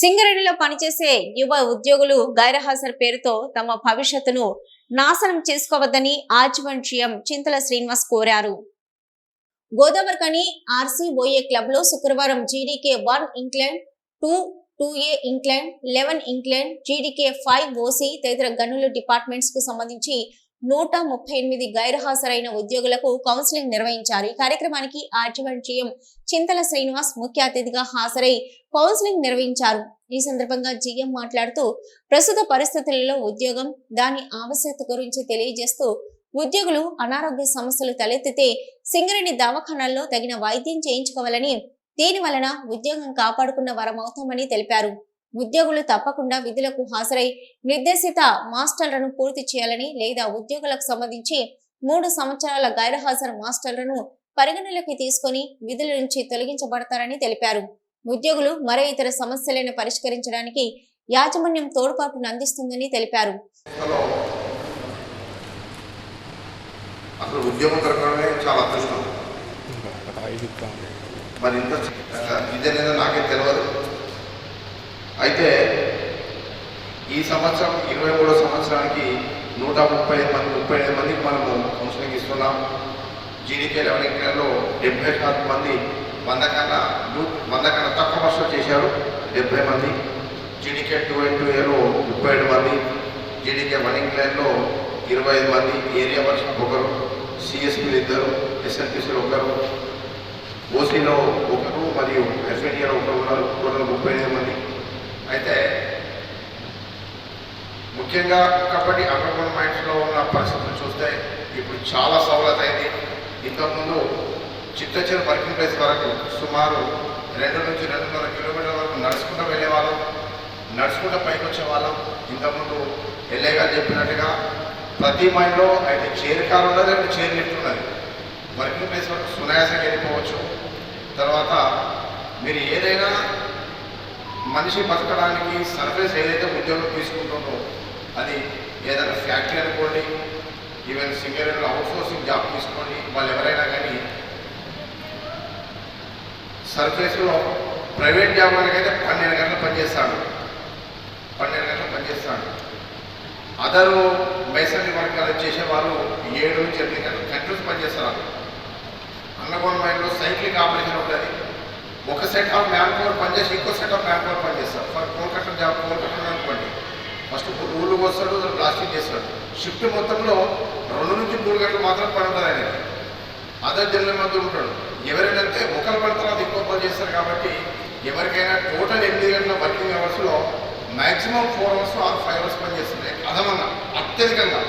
సింగరేణిలో పనిచేసే యువ ఉద్యోగులు గైరహాజరు పేరుతో తమ భవిష్యత్తును నాశనం చేసుకోవద్దని ఆజీవన్ జీఎం చింతల శ్రీనివాస్ కోరారు. గోదావరికని ఆర్సీఓఏ క్లబ్లో శుక్రవారం GDK one incline two two A incline eleven incline GDK five OC తదితర గనుల డిపార్ట్మెంట్స్కు సంబంధించి నూట ముప్పై ఎనిమిది గైర్హాజరైన ఉద్యోగులకు కౌన్సిలింగ్ నిర్వహించారు. ఈ కార్యక్రమానికి ఆర్జీవన్ జీఎం చింతల శ్రీనివాస్ ముఖ్య అతిథిగా హాజరై కౌన్సిలింగ్ నిర్వహించారు. ఈ సందర్భంగా జీఎం మాట్లాడుతూ ప్రస్తుత పరిస్థితులలో ఉద్యోగం దాని ఆవశ్యకత గురించి తెలియజేస్తూ ఉద్యోగులు అనారోగ్య సమస్యలు తలెత్తితే సింగరేణి దవాఖానాల్లో తగిన వైద్యం చేయించుకోవాలని దీని వలన ఉద్యోగం కాపాడుకున్న వరమవుతామని తెలిపారు. ఉద్యోగులు తప్పకుండా విధులకు హాజరై నిర్దేశిత మాస్టర్లను పూర్తి చేయాలని లేదా ఉద్యోగులకు సంబంధించి మూడు సంవత్సరాల గైర్హాజరు మాస్టర్లను పరిగణలోకి తీసుకొని విధుల నుంచి తొలగించబడతారని తెలిపారు. ఉద్యోగులు మరో ఇతర సమస్యలను పరిష్కరించడానికి యాజమాన్యం తోడ్పాటును అందిస్తుందని తెలిపారు. అసలు ఉద్యోగం దొరకడమే చాలా అదృష్టం. మరి ఇంత ఇదేనేదో అయితే ఈ సంవత్సరం ఇరవై మూడో సంవత్సరానికి నూట ముప్పై ఐదు మంది ముప్పై ఐదు మందికి మనము కౌన్సిలింగ్ ఇస్తున్నాం. జీడీకే లెవెన్ ఇంట్లో డెబ్బై నాలుగు మంది వంద కన్నా వంద కన్నా తక్కువ వర్షాలు చేశారు డెబ్బై మంది. జీడీకే టూ అండ్ టూ ఏలో ముప్పై ఏడు మంది. జీడీకే వన్ ఇంగ్లాండ్లో ఇరవై ఐదు మంది. ఏరియా వర్షం ఒకరు సిఎస్పీలు ఇద్దరు ఎస్ఎన్పిసిలు ఒకరు. ఓసీలో ఒకరు మరియు ఎఫ్ఎన్ఏలో ఒకరు ఉన్నారు. టోటల్ ముప్పై ఐదు మంది అయితే ముఖ్యంగా కబడ్డీ అండర్గ్రౌండ్ మైండ్స్లో ఉన్న పరిస్థితులు చూస్తే ఇప్పుడు చాలా సవలత అయింది ఇంతకుముందు చిత్తచెరు వర్కింగ్ ప్లేస్ వరకు సుమారు రెండు నుంచి రెండున్నర కిలోమీటర్ల వరకు నడుచుకుంటూ వెళ్ళే వాళ్ళం నడుచుకుంటూ పైకి వచ్చే వాళ్ళం. ఇంతకుముందు ఎల్ఏ గారు చెప్పినట్టుగా ప్రతి మైండ్లో అయితే చైర్ కార్ ఉన్నది లేకపోతే చైర్ లిఫ్ట్ ఉన్నది. వర్కింగ్ ప్లేస్ వరకు సునాయాసంగా వెళ్ళిపోవచ్చు. తర్వాత మీరు ఏదైనా మనిషి బతకడానికి సర్వీస్ ఏదైతే ఉద్యోగం తీసుకుంటుందో అది ఏదైనా ఫ్యాక్టరీ అనుకోండి ఈవెన్ సింగరేణిలో అవుట్సోర్సింగ్ జాబ్ తీసుకోండి వాళ్ళు ఎవరైనా కానీ సర్ఫేస్లో ప్రైవేట్ జాబ్ వాళ్ళకైతే పన్నెండు గంటలు పనిచేస్తాడు. పన్నెండు గంటలు పనిచేస్తాడు. అదరు మైసరి వర్గాలు చేసేవారు ఏడు నుంచి ఎనిమిది గంటలు కంటిన్యూస్ పనిచేస్తారు. అండర్గ్రౌండ్ మైండ్లో సైక్లింగ్ ఆపరేషన్ ఉంటుంది. ఒక సెట్ ఆఫ్ మ్యాన్ పవర్ పనిచేసి ఇంకో సెట్ ఆఫ్ మ్యాన్ పవర్ పనిచేస్తారు. ఫర్ కోల్కట్టా జాబ్ కోల్కట్టా అనుకోండి. వస్తాడు బ్లాస్టింగ్ షిఫ్ట్ మొత్తంలో రెండు నుంచి మూడు గంటలు మాత్రం పని ఉంటుంది ఆయనకి అదర్ జనరల్ మధ్య ఉంటాడు. ఎవరైనా అంటే ఒకరి పని తర్వాత ఇంకో పని చేస్తారు కాబట్టి ఎవరికైనా టోటల్ ఎనిమిది గంటల వర్కింగ్ అవర్స్లో maximum four hours or five hours పని చేస్తుంది. అదమన్నా అత్యధికంగా.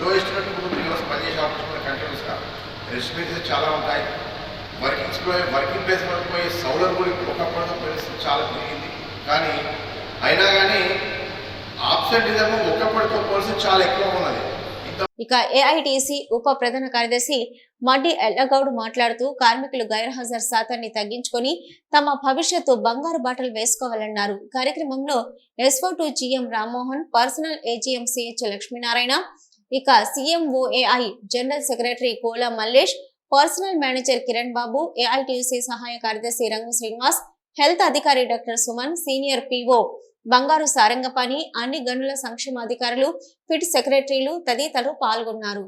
లో ఎస్టిమేట్ టూ త్రీ అవర్స్ పని చేసే ఆపర్చునిటీ కంటిన్యూస్గా రెస్పాన్సెస్ చాలా ఉంటాయి. వర్కింగ్స్లో వర్కింగ్ ప్లేస్ వరకు పోయే సౌలర్ కూడా ఒకప్పుడు పరిస్థితి చాలా పెరిగింది. కానీ అయినా కానీ ఆబ్సెంటిజం చాలా ఎక్కువ ఉన్నది. ఇక ఏఐటిసి ఉప ప్రధాన కార్యదర్శి మడ్డి ఎల్లగౌడ్ మాట్లాడుతూ కార్మికులు గైర్హాజరు శాతాన్ని తగ్గించుకొని తమ భవిష్యత్తు బంగారు బాటలు వేసుకోవాలన్నారు. కార్యక్రమంలో SO to GM Rammohan personnel AGM CH Lakshminarayana ఇక CMOAI general secretary Kola Mallesh personnel manager Kiran Babu AITC సహాయ కార్యదర్శి రంగు శ్రీనివాస్ హెల్త్ అధికారి doctor Suman senior PO Bangaru Sarangapani అన్ని గనుల సంక్షేమ అధికారులు ఫిట్ సెక్రటరీలు తదితరులు పాల్గొన్నారు.